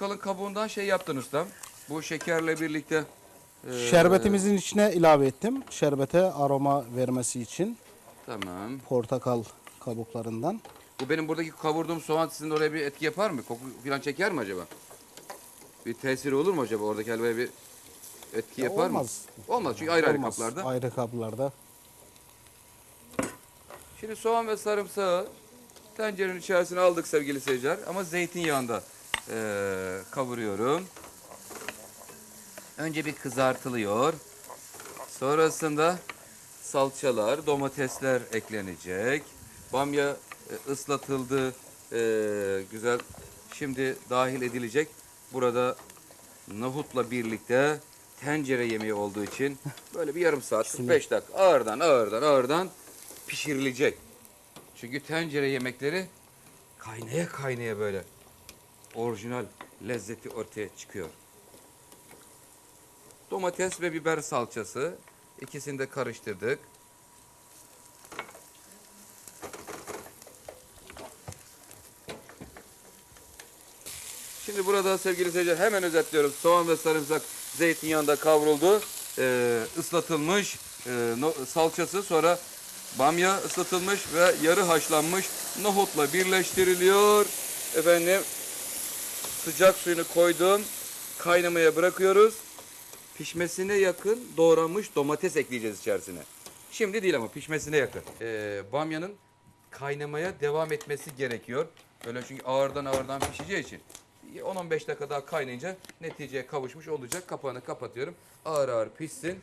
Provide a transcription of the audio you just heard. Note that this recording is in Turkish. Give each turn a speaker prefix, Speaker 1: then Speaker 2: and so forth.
Speaker 1: portakalın kabuğundan şey yaptın ustam. Bu şekerle birlikte. e,
Speaker 2: Şerbetimizin içine ilave ettim. Şerbete aroma vermesi için
Speaker 1: Tamam.
Speaker 2: portakal kabuklarından.
Speaker 1: Bu benim buradaki kavurduğum soğan sizin oraya bir etki yapar mı? Koku falan çeker mi acaba? Bir tesiri olur mu acaba? Oradaki helvaya bir etki
Speaker 2: Ya
Speaker 1: yapar
Speaker 2: olmaz.
Speaker 1: mı? Olmaz çünkü ayrı
Speaker 2: Olmaz.
Speaker 1: ayrı kaplarda.
Speaker 2: Ayrı kaplarda.
Speaker 1: Şimdi soğan ve sarımsağı tencerenin içerisine aldık sevgili seyirciler. Ama zeytinyağında eee kavuruyorum. Önce bir kızartılıyor. Sonrasında salçalar, domatesler eklenecek. Bamya e, ıslatıldı, eee, güzel. Şimdi dahil edilecek. Burada nohutla birlikte tencere yemeği olduğu için böyle bir yarım saat, 45 dakika ağırdan ağırdan ağırdan pişirilecek. Çünkü tencere yemekleri kaynaya kaynaya böyle orijinal lezzeti ortaya çıkıyor. Domates ve biber salçası ikisini de karıştırdık. Şimdi burada sevgili seyirciler hemen özetliyoruz. Soğan ve sarımsak zeytinyağında kavruldu. Ee, ıslatılmış e, no- salçası sonra bamya ıslatılmış ve yarı haşlanmış nohutla birleştiriliyor. Efendim sıcak suyunu koydum. Kaynamaya bırakıyoruz. Pişmesine yakın doğranmış domates ekleyeceğiz içerisine. Şimdi değil ama pişmesine yakın. Ee, bamyanın kaynamaya devam etmesi gerekiyor. Öyle çünkü ağırdan ağırdan pişeceği için. 10-15 dakika daha kaynayınca neticeye kavuşmuş olacak. Kapağını kapatıyorum. Ağır ağır pişsin.